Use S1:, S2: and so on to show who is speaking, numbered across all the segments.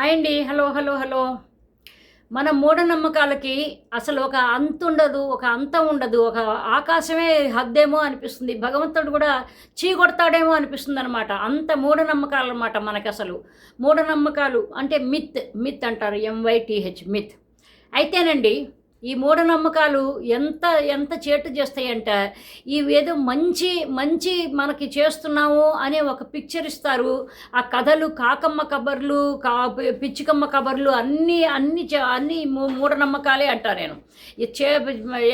S1: Hi అండి. Hello hello hello. మన మూఢనమ్మకాలకి అసలు ఒక అంత ఉండదు ఒక అంతం ఉండదు. ఒక ఆకాశమే హద్దేమో అనిపిస్తుంది. భగవంతుడు కూడా చీకొడతాడేమో అనిపిస్తుంది అనమాట అంత మూఢనమ్మకాలు అనమాట మనకి అసలు. మూఢనమ్మకాలు అంటే మిత్ మిత్ అంటారు. MYTH myth. అయితేనండి ఈ మూఢనమ్మకాలు ఎంత ఎంత చేటు చేస్తాయంట ఇవేదో మంచి మంచి మనకి చేస్తున్నాము అనే ఒక పిక్చర్ ఇస్తారు. ఆ కథలు కాకమ్మ కబర్లు కా పిచ్చికమ్మ కబర్లు అన్నీ అన్ని చే- అన్ని మూ- మూఢనమ్మకాలే అంటా నేను. చే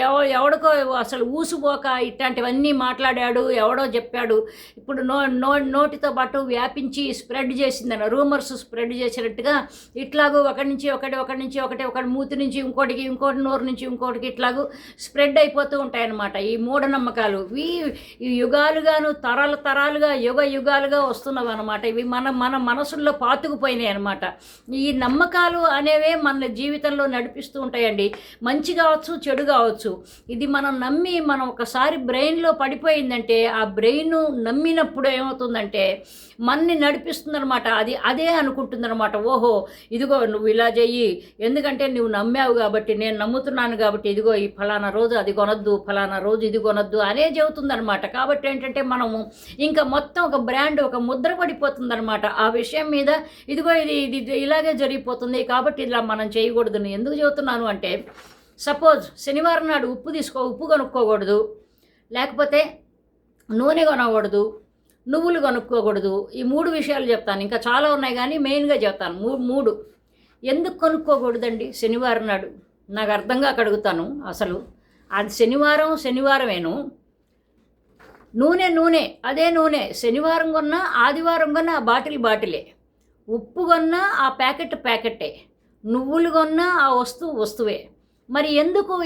S1: ఎవ- ఎవడికో అసలు ఊసుపోక ఇట్లాంటివన్నీ మాట్లాడాడు ఎవడో చెప్పాడు. ఇప్పుడు నో నో నోటితో పాటు వ్యాపించి స్ప్రెడ్ చేసిందని రూమర్స్ స్ప్రెడ్ చేసినట్టుగా ఇట్లాగూ ఒకటి నుంచి ఒకటి ఒకటి నుంచి ఒకటి ఒకటి మూతి నుంచి ఇంకోటికి ఇంకోటి నోరు నుంచి ఇంకోటికి ఇట్లాగూ స్ప్రెడ్ అయిపోతూ ఉంటాయన్నమాట ఈ మూఢనమ్మకాలు. ఇవి ఈ యుగాలుగాను తరాలు తరాలుగా యుగ యుగాలుగా వస్తున్నవి అనమాట ఇవి మన మన మనసుల్లో పాతుకుపోయినాయి అనమాట ఈ నమ్మకాలు అనేవే మన జీవితంలో నడిపిస్తూ ఉంటాయండి. మంచి కావచ్చు చెడు కావచ్చు. ఇది మనం నమ్మి మనం ఒకసారి బ్రెయిన్లో పడిపోయిందంటే ఆ బ్రెయిన్ నమ్మినప్పుడు ఏమవుతుందంటే మనని నడిపిస్తుందనమాట అది అదే అనుకుంటుందనమాట ఓహో ఇదిగో నువ్వు ఇలా చెయ్యి. ఎందుకంటే నువ్వు నమ్మావు కాబట్టి నేను నమ్ముతున్నాను కాబట్టి ఇదిగో ఈ ఫలానా రోజు అది కొనొద్దు ఫలానా రోజు ఇది కొనొద్దు అనే చెబుతుందనమాట కాబట్టి ఏంటంటే మనము ఇంకా మొత్తం ఒక బ్రాండ్ ఒక ముద్ర పడిపోతుందనమాట ఆ విషయం మీద ఇదిగో ఇది ఇది ఇలాగే జరిగిపోతుంది కాబట్టి ఇలా మనం చేయకూడదు ఎందుకు చెబుతున్నాను అంటే సపోజ్ శనివారం నాడు ఉప్పు తీసుకో ఉప్పు కొనుక్కోకూడదు. లేకపోతే నూనె కొనకూడదు నువ్వులు కొనుక్కోకూడదు. ఈ మూడు విషయాలు చెప్తాను. ఇంకా చాలా ఉన్నాయి కానీ మెయిన్గా చెప్తాను. మూ మూడు. ఎందుకు కొనుక్కోకూడదండి శనివారం నాడు? నాకు అర్థంగా అడుగుతాను అసలు. అది శనివారం శనివారమేను. నూనె నూనె. అదే నూనె. శనివారం కొన్నా ఆదివారం కొన్నా ఆ బాటిల్ బాటిలే. ఉప్పు కొన్నా ఆ ప్యాకెట్ ప్యాకెట్టే నువ్వులు కొన్నా ఆ వస్తువు వస్తువే. మరి ఎందుకు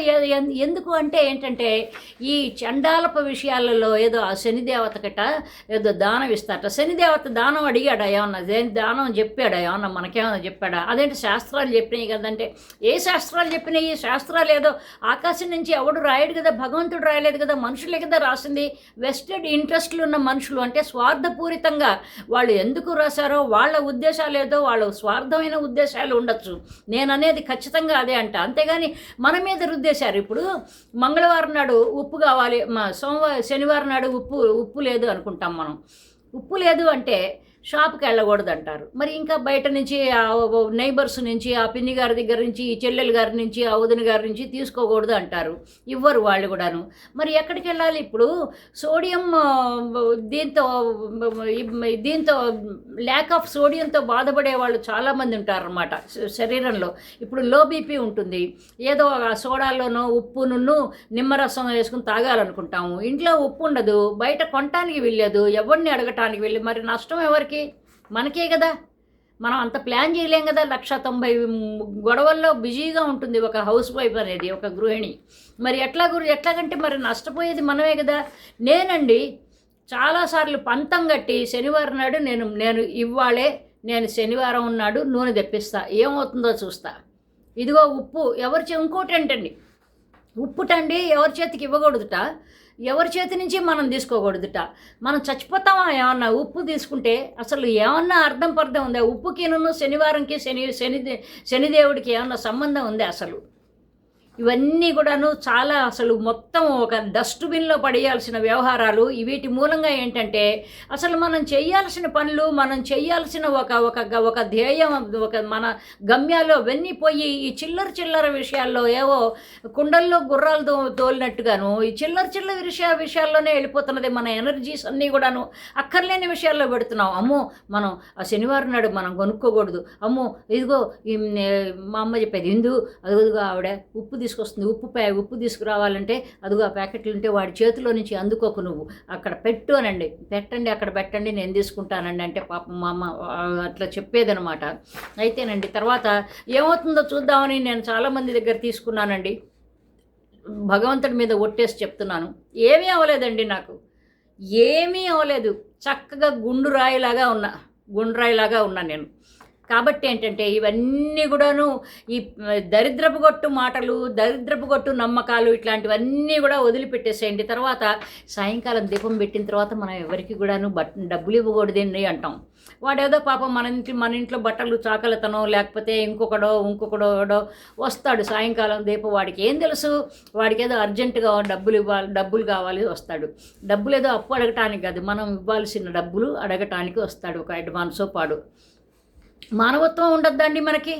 S1: ఎందుకు అంటే ఏంటంటే ఈ చండాలప విషయాలలో ఏదో ఆ శనిదేవతకట ఏదో దానం ఇస్తారట. శనిదేవత దానం అడిగాడా ఏమన్నా? దానం చెప్పాడా ఏమన్నా? మనకేమన్నా చెప్పాడా? అదేంటి శాస్త్రాలు చెప్పినాయి కదంటే ఏ శాస్త్రాలు చెప్పినాయి? శాస్త్రాలు ఏదో ఆకాశం నుంచి ఎవడు రాయడు కదా భగవంతుడు రాయలేదు కదా మనుషులే కదా రాసింది. వెస్టెడ్ ఇంట్రెస్ట్లు ఉన్న మనుషులు అంటే స్వార్థపూరితంగా వాళ్ళు ఎందుకు రాశారో వాళ్ళ ఉద్దేశాలు ఏదో వాళ్ళ స్వార్థమైన ఉద్దేశాలు ఉండొచ్చు. నేను అనేది ఖచ్చితంగా అదే అంట. అంతేగాని మన మీద రుద్దేశారు. ఇప్పుడు మంగళవారం నాడు ఉప్పు కావాలి మా సోమవారం శనివారం నాడు ఉప్పు ఉప్పు లేదు అనుకుంటాం మనం. ఉప్పు లేదు అంటే షాప్కి వెళ్ళకూడదు అంటారు మరి ఇంకా బయట నుంచి నైబర్స్ నుంచి ఆ పిన్ని గారి దగ్గర నుంచి ఈ చెల్లెలు గారి నుంచి ఆ వదిన గారి నుంచి తీసుకోకూడదు అంటారు. ఇవ్వరు వాళ్ళు కూడాను. మరి ఎక్కడికి వెళ్ళాలి ఇప్పుడు? సోడియం దీంతో దీంతో ల్యాక్ ఆఫ్ సోడియంతో బాధపడే వాళ్ళు చాలామంది ఉంటారన్నమాట శరీరంలో. ఇప్పుడు లో బీపీ ఉంటుంది. ఏదో ఆ ఉప్పు నున్ను నిమ్మరసం వేసుకుని తాగాలనుకుంటాము. ఇంట్లో ఉప్పు ఉండదు. బయట కొనటానికి వెళ్ళదు ఎవరిని అడగటానికి వెళ్ళి మరి నష్టం ఎవరికి మనకే కదా. మనం అంత ప్లాన్ చేయలేం కదా. లక్ష తొంభై గొడవల్లో బిజీగా ఉంటుంది ఒక హౌస్ వైఫ్ అనేది ఒక గృహిణి. మరి ఎట్లా గురి ఎట్లాగంటే మరి నష్టపోయేది మనమే కదా. నేనండి చాలాసార్లు పంతం కట్టి శనివారం నాడు నేను నేను ఇవ్వాలే నేను శనివారం ఉన్నాడు నూనె తెప్పిస్తా. ఏమవుతుందో చూస్తా. ఇదిగో ఉప్పు ఎవరి చే ఇంకోటి ఏంటండి ఉప్పుటండి ఎవరి చేతికి ఇవ్వకూడదుట. ఎవరి చేతి నుంచి మనం తీసుకోకూడదుట. మనం చచ్చిపోతామా ఏమన్నా? ఉప్పు తీసుకుంటే అసలు ఏమన్నా అర్థం పర్థం ఉందా? ఉప్పుకిను శనివారంకి శని శని శనిదేవుడికి ఏమన్నా సంబంధం ఉందా అసలు? ఇవన్నీ కూడాను చాలా అసలు మొత్తం ఒక డస్ట్బిన్లో పడేయాల్సిన వ్యవహారాలు. వీటి మూలంగా ఏంటంటే అసలు మనం చేయాల్సిన పనులు మనం చేయాల్సిన ఒక ఒక గ- ఒక ధ్యేయం ఒక మన గమ్యాలు అవన్నీ పోయి ఈ చిల్లర చిల్లర విషయాల్లో ఏవో కుండల్లో గుర్రాలు తో తోలినట్టుగాను ఈ చిల్లర చిల్లర విషయ విషయాల్లోనే వెళ్ళిపోతున్నది మన ఎనర్జీస్ అన్నీ కూడాను అక్కర్లేని విషయాల్లో పెడుతున్నాం. అమ్మో మనం ఆ శనివారం నాడు మనం కొనుక్కోకూడదు. అమ్మో ఇదిగో ఈ మా అమ్మ చెప్పేది ఇందు అదిగో ఆవిడ ఉప్పు తీసుకొస్తుంది. ఉప్పు ప్యా ఉప్పు తీసుకురావాలంటే అదిగో ఆ ప్యాకెట్లు ఉంటే వాడి చేతిలో నుంచి అందుకోకు నువ్వు. అక్కడ పెట్టు అనండి. పెట్టండి అక్కడ పెట్టండి నేను తీసుకుంటానండి అంటే పాపం మా అమ్మ అట్లా చెప్పేదనమాట. అయితేనండి తర్వాత ఏమవుతుందో చూద్దామని నేను చాలామంది దగ్గర తీసుకున్నానండి. భగవంతుడి మీద ఒట్టేసి చెప్తున్నాను. ఏమీ అవ్వలేదండి నాకు. ఏమీ అవ్వలేదు. చక్కగా గుండు రాయిలాగా ఉన్నా గుండు రాయిలాగా ఉన్నా నేను. కాబట్టి ఏంటంటే ఇవన్నీ కూడాను ఈ దరిద్రపు గొట్టు మాటలు దరిద్రపు గొట్టు నమ్మకాలు ఇట్లాంటివన్నీ కూడా వదిలిపెట్టేసేయండి. తర్వాత సాయంకాలం దీపం పెట్టిన తర్వాత మనం ఎవరికి కూడాను బట్ డబ్బులు ఇవ్వకూడదండి అంటాం. వాడేదో పాపం మన ఇంటి మన ఇంట్లో బట్టలు చాకలతనో లేకపోతే ఇంకొకడో ఇంకొకడో వస్తాడు. సాయంకాలం దీపం వాడికి ఏం తెలుసు? వాడికి ఏదో అర్జెంటుగా డబ్బులు ఇవ్వాలి డబ్బులు కావాలి వస్తాడు. డబ్బులు ఏదో అప్పు అడగటానికి కాదు మనం ఇవ్వాల్సిన డబ్బులు అడగటానికి వస్తాడు ఒక అడ్వాన్సో పాడు. మానవత్వం ఉండద్దండి మనకి.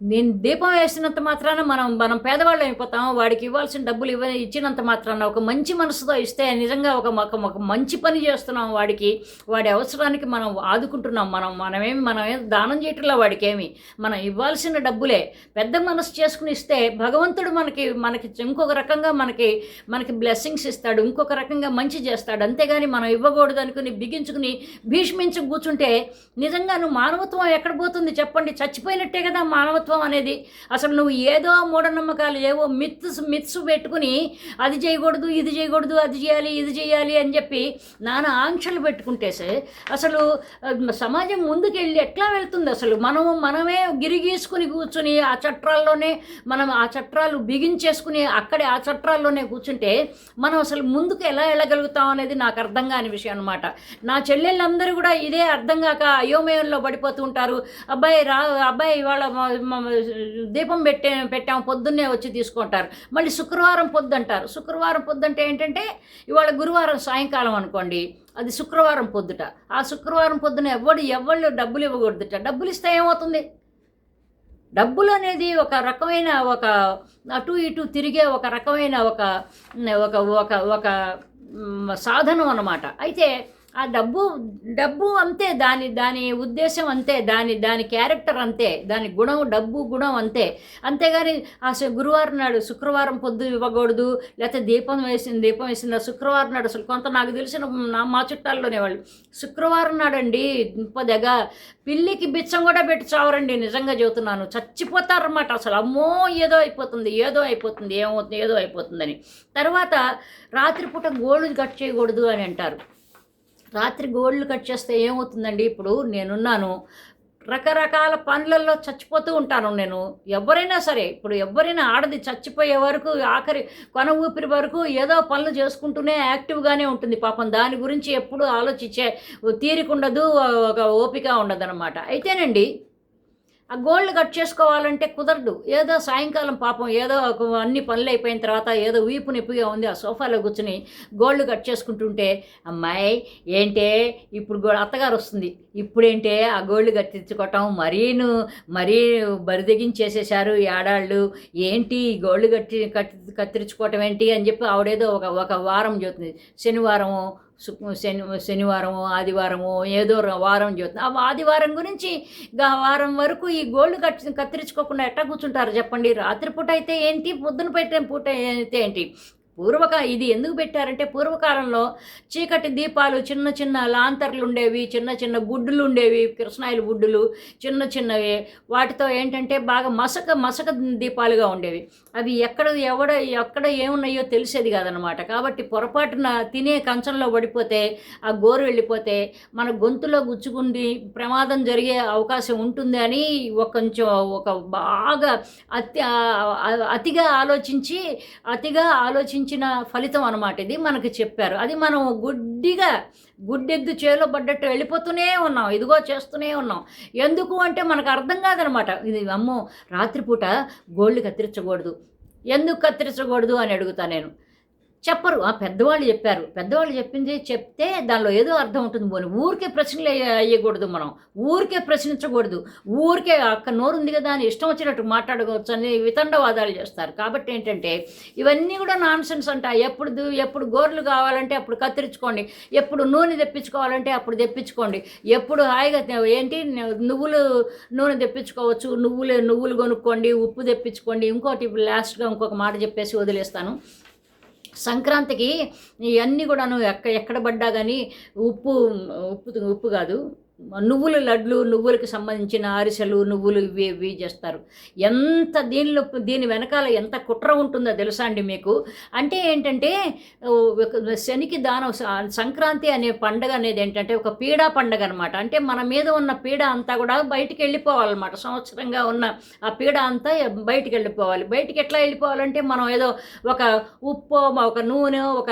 S1: నేను దీపం వేసినంత మాత్రాన మనం మనం పేదవాళ్ళు అయిపోతాం వాడికి ఇవ్వాల్సిన డబ్బులు ఇవ్వ ఇచ్చినంత మాత్రాన ఒక మంచి మనసుతో ఇస్తే నిజంగా ఒక ఒక మంచి పని చేస్తున్నాం వాడికి వాడి అవసరానికి మనం ఆదుకుంటున్నాం. మనం మనమేమి మనం ఏం దానం చేయట్లా వాడికి ఏమి మనం ఇవ్వాల్సిన డబ్బులే పెద్ద మనసు చేసుకుని ఇస్తే భగవంతుడు మనకి మనకి ఇంకొక రకంగా మనకి మనకి బ్లెస్సింగ్స్ ఇస్తాడు ఇంకొక రకంగా మంచి చేస్తాడు. అంతేగాని మనం ఇవ్వకూడదు అనుకుని బిగించుకుని భీష్మించి కూర్చుంటే నిజంగా నువ్వు మానవత్వం ఎక్కడ పోతుంది చెప్పండి? చచ్చిపోయినట్టే కదా మానవత్వం. అనేది అసలు నువ్వు ఏదో మూఢనమ్మకాలు ఏవో మిత్స్ మిత్స్ పెట్టుకుని అది చేయకూడదు ఇది చేయకూడదు అది చేయాలి ఇది చేయాలి అని చెప్పి నానా ఆంక్షలు పెట్టుకుంటేసే అసలు సమాజం ముందుకెళ్ళి ఎట్లా వెళ్తుంది అసలు? మనం మనమే గిరిగీసుకుని కూర్చుని ఆ చట్రాల్లోనే మనం ఆ చట్రాలు బిగించేసుకుని అక్కడే ఆ చట్రాల్లోనే కూర్చుంటే మనం అసలు ముందుకు ఎలా వెళ్ళగలుగుతాం అనేది నాకు అర్థం కాని విషయం అనమాట నా చెల్లెళ్ళందరూ కూడా ఇదే అర్థం కాక అయోమయంలో పడిపోతూ ఉంటారు. అబ్బాయి రా అబ్బాయి ఇవాళ దీపం పెట్టే పెట్టాము పొద్దున్నే వచ్చి తీసుకుంటారు. మళ్ళీ శుక్రవారం పొద్దు అంటారు శుక్రవారం పొద్దు అంటే ఏంటంటే ఇవాళ గురువారం సాయంకాలం అనుకోండి అది శుక్రవారం పొద్దుట. ఆ శుక్రవారం పొద్దున ఎవడు ఎవళ్ళు డబ్బులు ఇవ్వకూడదుట. డబ్బులు ఇస్తే ఏమవుతుంది? డబ్బులు అనేది ఒక రకమైన ఒక అటు ఇటు తిరిగే ఒక రకమైన ఒక ఒక ఒక ఒక సాధనం అన్నమాట. అయితే ఆ డబ్బు డబ్బు అంతే దాని దాని ఉద్దేశం అంతే దాని దాని క్యారెక్టర్ అంతే దాని గుణం డబ్బు గుణం అంతే. అంతేగాని ఆ గురువారం నాడు శుక్రవారం పొద్దు ఇవ్వకూడదు లేకపోతే దీపం వేసింది దీపం వేసింది శుక్రవారం నాడు అసలు కొంత నాకు తెలిసిన నా మా చుట్టాల్లోనే వాళ్ళు శుక్రవారం నాడండి పొద్దుగ పిల్లికి బిచ్చం కూడా పెట్టి చావరండి నిజంగా చెబుతున్నాను. చచ్చిపోతారన్నమాట అసలు అమ్మో ఏదో అయిపోతుంది ఏదో అయిపోతుంది ఏమవుతుంది ఏదో అయిపోతుందని. తర్వాత రాత్రిపూట గోళ్ళు కట్ చేయకూడదు అని అంటారు. రాత్రి గోళ్ళు కట్ చేస్తే ఏమవుతుందండి? ఇప్పుడు నేనున్నాను. రకరకాల పనులలో చచ్చిపోతూ ఉంటాను నేను. ఎవరైనా సరే ఇప్పుడు ఎవరైనా ఆడది చచ్చిపోయే వరకు ఆఖరి కొన ఊపిరి వరకు ఏదో పనులు చేసుకుంటూనే యాక్టివ్గానే ఉంటుంది. పాపం దాని గురించి ఎప్పుడు ఆలోచించే తీరికుండదు ఒక ఓపిక ఉండదు అయితేనండి ఆ గోల్డ్ కట్ చేసుకోవాలంటే కుదరదు. ఏదో సాయంకాలం పాపం ఏదో ఒక అన్ని పనులు అయిపోయిన తర్వాత ఏదో వీపు నొప్పిగా ఉంది ఆ సోఫాలో కూర్చుని గోల్డ్ కట్ చేసుకుంటుంటే అమ్మాయి ఏంటే? ఇప్పుడు గో అత్తగారు వస్తుంది. ఇప్పుడేంటే? ఆ గోల్డ్ కట్టించుకోవటం మరీను మరీ బరిదెగించేసేసారు ఏడాళ్ళు ఏంటి గోల్డ్ కట్టి కట్టి కత్తిరించుకోవటం ఏంటి? అని చెప్పి ఆవిడేదో ఒక ఒక వారం చెబుతుంది. శనివారము శని శనివారము ఆదివారము ఏదో వారం చెబుతుంది ఆ ఆదివారం గురించి ఆ వారం వరకు ఈ గోల్డ్ కట్ కత్తిరించుకోకుండా ఎట్టా కూర్చుంటారు చెప్పండి? రాత్రిపూట అయితే ఏంటి? పొద్దున పెట్టిన పూట అయితే ఏంటి? పూర్వక ఇది ఎందుకు పెట్టారంటే పూర్వకాలంలో చీకటి దీపాలు చిన్న చిన్న లాంతర్లు ఉండేవి చిన్న చిన్న గుడ్డులు ఉండేవి కృష్ణాయిల గుడ్డులు చిన్న చిన్నవి. వాటితో ఏంటంటే బాగా మసక మసక దీపాలుగా ఉండేవి. అవి ఎక్కడ ఎవడ ఎక్కడ ఏమున్నాయో తెలిసేది కాదనమాట కాబట్టి పొరపాటున తినే కంచంలో పడిపోతే ఆ గోరు వెళ్ళిపోతే మన గొంతులో గుచ్చుకుండి ప్రమాదం జరిగే అవకాశం ఉంటుంది అని ఒక కొంచెం ఒక బాగా అతి అతిగా ఆలోచించి అతిగా ఆలోచించి ఆలోచించిన ఫలితం అనమాట ఇది మనకి చెప్పారు. అది మనం గుడ్డిగా గుడ్డెద్దు చేలో పడ్డట్టు వెళ్ళిపోతూనే ఉన్నాం ఇదిగో చేస్తూనే ఉన్నాం. ఎందుకు అంటే మనకు అర్థం కాదనమాట ఇది అమ్మో రాత్రిపూట గోళ్ళు కత్తిరించకూడదు. ఎందుకు కత్తిరించకూడదు అని అడుగుతా నేను. చెప్పరు. ఆ పెద్దవాళ్ళు చెప్పారు. పెద్దవాళ్ళు చెప్పింది చెప్తే దానిలో ఏదో అర్థం ఉంటుంది. పోనీ ఊరికే ప్రశ్నలు అయ్యకూడదు వేయకూడదు మనం. ఊరికే ప్రశ్నించకూడదు. ఊరికే అక్క నోరు ఉంది కదా అని ఇష్టం వచ్చినట్టు మాట్లాడుకోవచ్చు అని వితండవాదాలు చేస్తారు. కాబట్టి ఏంటంటే ఇవన్నీ కూడా నాన్సెన్స్ అంట. ఎప్పుడు ఎప్పుడు గోర్లు కావాలంటే అప్పుడు కత్తిరించుకోండి. ఎప్పుడు నూనె తెప్పించుకోవాలంటే అప్పుడు తెప్పించుకోండి. ఎప్పుడు హాయిగా ఏంటి నువ్వులు నూనె తెప్పించుకోవచ్చు. నువ్వులు నువ్వులు కొనుక్కోండి. ఉప్పు తెప్పించుకోండి. ఇంకోటి లాస్ట్గా ఇంకొక మాట చెప్పేసి వదిలేస్తాను. సంక్రాంతికి ఇవన్నీ కూడాను ఎక్క ఎక్కడ పడ్డా కానీ ఉప్పు ఉప్పు ఉప్పు కాదు. నువ్వుల లడ్లు నువ్వులకు సంబంధించిన అరిసెలు నువ్వులు ఇవి ఇవి చేస్తారు. ఎంత దీనిలో దీని వెనకాల ఎంత కుట్ర ఉంటుందో తెలుసా అండి మీకు? అంటే ఏంటంటే శనికి దానం సంక్రాంతి అనే పండగ అనేది ఏంటంటే ఒక పీడా పండగ అనమాట అంటే మన మీద ఉన్న పీడ అంతా కూడా బయటికి వెళ్ళిపోవాలన్నమాట. సంవత్సరంగా ఉన్న ఆ పీడ అంతా బయటికి వెళ్ళిపోవాలి. బయటికి ఎట్లా వెళ్ళిపోవాలంటే మనం ఏదో ఒక ఉప్పు ఒక నూనె ఒక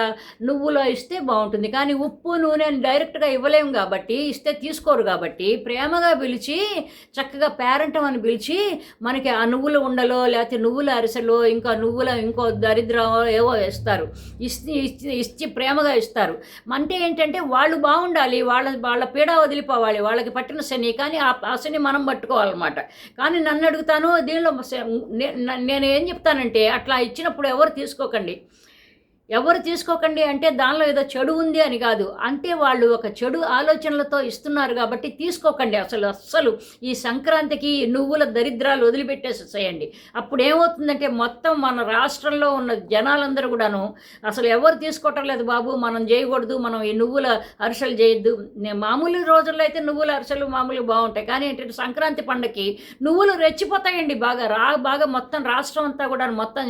S1: నువ్వులో ఇస్తే బాగుంటుంది. కానీ ఉప్పు నూనె డైరెక్ట్గా ఇవ్వలేము కాబట్టి ఇస్తే తీసుకోరు కాబట్టి ప్రేమగా పిలిచి చక్కగా పేరెంటం అని పిలిచి మనకి ఆ నువ్వుల ఉండలో లేకపోతే నువ్వుల అరిసెలో ఇంకా నువ్వుల ఇంకో దరిద్రం ఏవో ఇస్తారు ఇచ్చి ఇచ్చి ఇచ్చి ప్రేమగా ఇస్తారు. అంటే ఏంటంటే వాళ్ళు బాగుండాలి వాళ్ళ వాళ్ళ పీడ వదిలిపోవాలి వాళ్ళకి పట్టిన శని. కానీ ఆ శని మనం పట్టుకోవాలన్నమాట. కానీ నన్ను అడుగుతాను దీనిలో నేను ఏం చెప్తానంటే అట్లా ఇచ్చినప్పుడు ఎవరు తీసుకోకండి. ఎవరు తీసుకోకండి అంటే దానిలో ఏదో చెడు ఉంది అని కాదు. అంటే వాళ్ళు ఒక చెడు ఆలోచనలతో ఇస్తున్నారు కాబట్టి తీసుకోకండి. అసలు అస్సలు ఈ సంక్రాంతికి నువ్వుల దరిద్రాలు వదిలిపెట్టేసేసేయండి. అప్పుడు ఏమవుతుందంటే మొత్తం మన రాష్ట్రంలో ఉన్న జనాలందరూ కూడాను అసలు ఎవరు తీసుకోవటం లేదు బాబు మనం చేయకూడదు మనం ఈ నువ్వుల అరిసెలు చేయొద్దు. మామూలు రోజుల్లో అయితే నువ్వుల అరిసెలు మామూలు బాగుంటాయి. కానీ ఏంటంటే సంక్రాంతి పండగకి నువ్వులు రెచ్చిపోతాయండి బాగా. రా బాగా మొత్తం రాష్ట్రం అంతా కూడా మొత్తం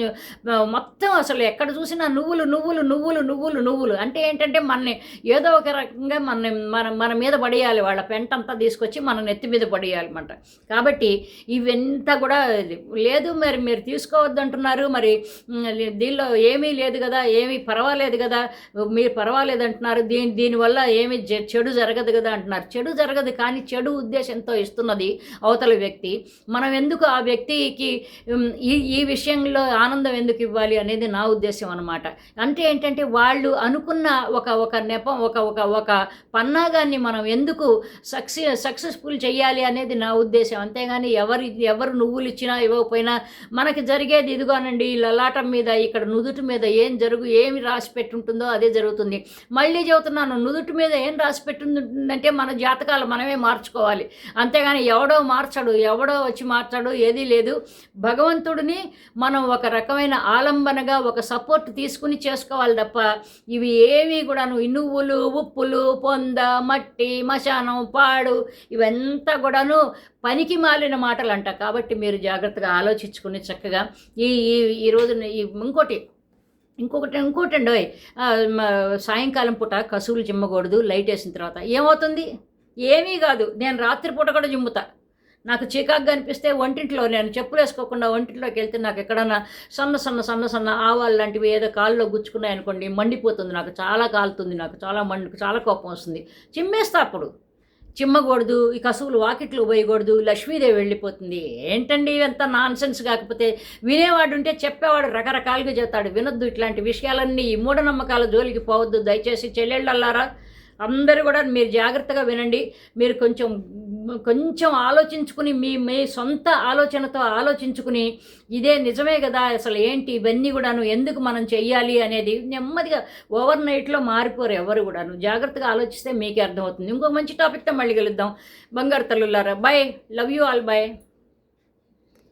S1: మొత్తం అసలు ఎక్కడ చూసినా నువ్వులు నువ్వులు నువ్వులు నువ్వులు నువ్వులు అంటే ఏంటంటే మనని ఏదో ఒక రకంగా మన మన మన మీద పడేయాలి. వాళ్ళ పెంటంతా తీసుకొచ్చి మన నెత్తి మీద పడేయాలి అనమాట కాబట్టి ఇవంతా కూడా లేదు మరి మీరు తీసుకోవద్దు అంటున్నారు. మరి దీనిలో ఏమీ లేదు కదా ఏమీ పర్వాలేదు కదా మీరు పర్వాలేదు అంటున్నారు. దీని దీనివల్ల ఏమీ జ- చెడు జరగదు కదా అంటున్నారు. చెడు జరగదు కానీ చెడు ఉద్దేశంతో ఇస్తున్నది అవతల వ్యక్తి. మనం ఎందుకు ఆ వ్యక్తికి ఈ ఈ విషయంలో ఆనందం ఎందుకు ఇవ్వాలి అనేది నా ఉద్దేశం అనమాట అంటే ఏంటంటే వాళ్ళు అనుకున్న ఒక ఒక నెపం ఒక ఒక ఒక పన్నాగాన్ని మనం ఎందుకు సక్సెస్ సక్సెస్ఫుల్ చేయాలి అనేది నా ఉద్దేశం. అంతేగాని ఎవరు ఎవరు నువ్వులు ఇచ్చినా ఇవ్వకపోయినా మనకి జరిగేది ఇదిగోనండి ఈ లలాటం మీద ఇక్కడ నుదుటి మీద ఏం జరుగు ఏమి రాసి పెట్టుంటుందో అదే జరుగుతుంది. మళ్ళీ చెబుతున్నాను నుదుటి మీద ఏం రాసి పెట్టుందంటే మన జాతకాలు మనమే మార్చుకోవాలి. అంతేగాని ఎవడో మార్చడు ఎవడో వచ్చి మార్చడు ఏదీ లేదు. భగవంతుడిని మనం ఒక రకమైన ఆలంబనగా ఒక సపోర్ట్ తీసుకుని చేసుకోవాలి తప్ప ఇవి ఏవి కూడాను నువ్వులు ఉప్పులు పొంద మట్టి మశానం పాడు ఇవంతా కూడాను పనికి మాలిన మాటలు అంట కాబట్టి మీరు జాగ్రత్తగా ఆలోచించుకుని చక్కగా ఈ ఈ రోజున ఈ ఇంకోటి ఇంకొకటి ఇంకోటి అండి ఓయ్, సాయంకాలం పూట కసువులు చిమ్మకూడదు లైట్ వేసిన తర్వాత ఏమవుతుంది? ఏమీ కాదు. నేను రాత్రిపూట కూడా జిమ్ముతా. నాకు చికాగ్గా అనిపిస్తే వంటింట్లో నేను చెప్పులు వేసుకోకుండా వంటింట్లోకి వెళ్తే నాకు ఎక్కడన్నా సన్న సన్న సన్న సన్న ఆవాలు లాంటివి ఏదో కాళ్ళలో గుచ్చుకున్నాయి అనుకోండి మండిపోతుంది నాకు చాలా కాలుతుంది నాకు చాలా మండి చాలా కోపం వస్తుంది. చిమ్మేస్తా అప్పుడు. చిమ్మకూడదు ఈ కసువులు వాకిట్లు పోయకూడదు లక్ష్మీదేవి వెళ్ళిపోతుంది. ఏంటండి ఇవంతా నాన్ సెన్స్ కాకపోతే వినేవాడు ఉంటే చెప్పేవాడు రకరకాలుగా చెప్తాడు వినొద్దు ఇట్లాంటి విషయాలన్నీ ఈ మూఢనమ్మకాల జోలికి పోవద్దు దయచేసి చెల్లెళ్ళల్లారా. అందరూ కూడా మీరు జాగ్రత్తగా వినండి మీరు కొంచెం కొంచెం ఆలోచించుకుని మీ మీ సొంత ఆలోచనతో ఆలోచించుకుని ఇదే నిజమే కదా అసలు ఏంటి ఇవన్నీ కూడాను ఎందుకు మనం చెయ్యాలి అనేది నెమ్మదిగా ఓవర్ నైట్లో మారిపోరు ఎవరు కూడాను. జాగ్రత్తగా ఆలోచిస్తే మీకే అర్థమవుతుంది. ఇంకో మంచి టాపిక్తో మళ్ళీ కలుద్దాం. బంగారు తల్లులారా bye. Love you all bye.